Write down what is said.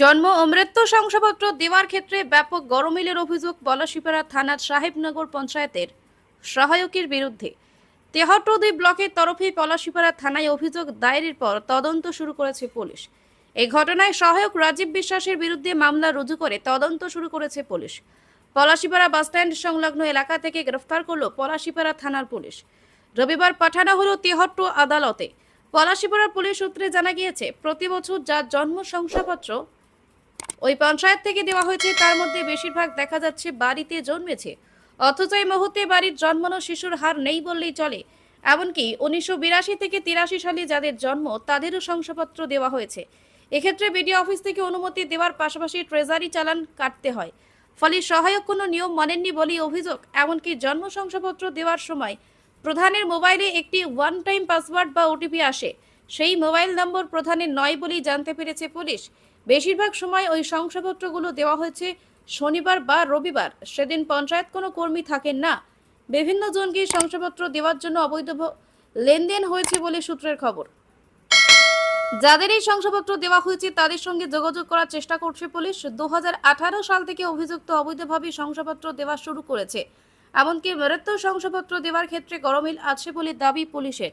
জন্ম ও মৃত্যু শংসাপত্র দেওয়ার ক্ষেত্রে ব্যাপক গরমিলের অভিযোগ পলাশিপাড়া থানার সাহেবনগর পঞ্চায়েতের সহায়কের বিরুদ্ধে। তেহট্টদি ব্লকের তরফে পলাশিপাড়া থানায় অভিযোগ দায়েরের পর তদন্ত শুরু করেছে পুলিশ। এই ঘটনায় সহায়ক রাজীব বিশ্বাসের বিরুদ্ধে মামলা রুজু করে তদন্ত শুরু করেছে পুলিশ। পলাশিপাড়া বাসস্ট্যান্ড সংলগ্ন এলাকা থেকে গ্রেফতার করল পলাশিপাড়া থানার পুলিশ। রবিবার পাঠানো হলো তেহট্ট আদালতে। পলাশিপাড়া পুলিশ সূত্রে জানা গিয়েছে, প্রতি বছর যার জন্ম শংসাপত্র ওই পঞ্চায়েত থেকে দেওয়া হয়েছে, তার মধ্যে বেশিরভাগ দেখা যাচ্ছে বাড়িতে জন্মেছে। অথচ এই মুহূর্তে বাড়ির জন্মানো শিশুর হার নেই বললেই চলে। এমনকি উনিশশো বিরাশি থেকে তিরাশি সালে যাদের জন্ম, তাদেরও শংসাপত্র দেওয়া হয়েছে। এক্ষেত্রে বিডিও অফিস থেকে অনুমতি দেওয়ার পাশাপাশি ট্রেজারি চালান কাটতে হয়। ফলে সহায়ক কোনো নিয়ম মানেননি বলেই অভিযোগ, এমনকি জন্ম শংসাপত্র দেওয়ার সময় প্রধানের মোবাইলে একটি ওয়ান টাইম পাসওয়ার্ড বা ওটিপি আসে। সেই মোবাইল নম্বর প্রধানের নয় বলেই জানতে পেরেছে পুলিশ। বেশিরভাগ সময় ওই শংসাপত্রগুলো দেওয়া হয়েছে শনিবার বা রবিবার। সেদিন পঞ্চায়েত কোনো কর্মী থাকেন না। বিভিন্ন জনকে শংসাপত্র দেওয়ার জন্য অবৈধ লেনদেন হয়েছে বলে সূত্রের খবর। যাদের এই শংসাপত্র দেওয়া হয়েছে তাদের সঙ্গে যোগাযোগ করার চেষ্টা করছে পুলিশ। দু হাজার আঠারো সাল থেকে অভিযুক্ত অবৈধভাবে শংসাপত্র দেওয়া শুরু করেছে। এমনকি মৃত্যু শংসাপত্র দেওয়ার ক্ষেত্রে গরমিল আছে বলে দাবি পুলিশের।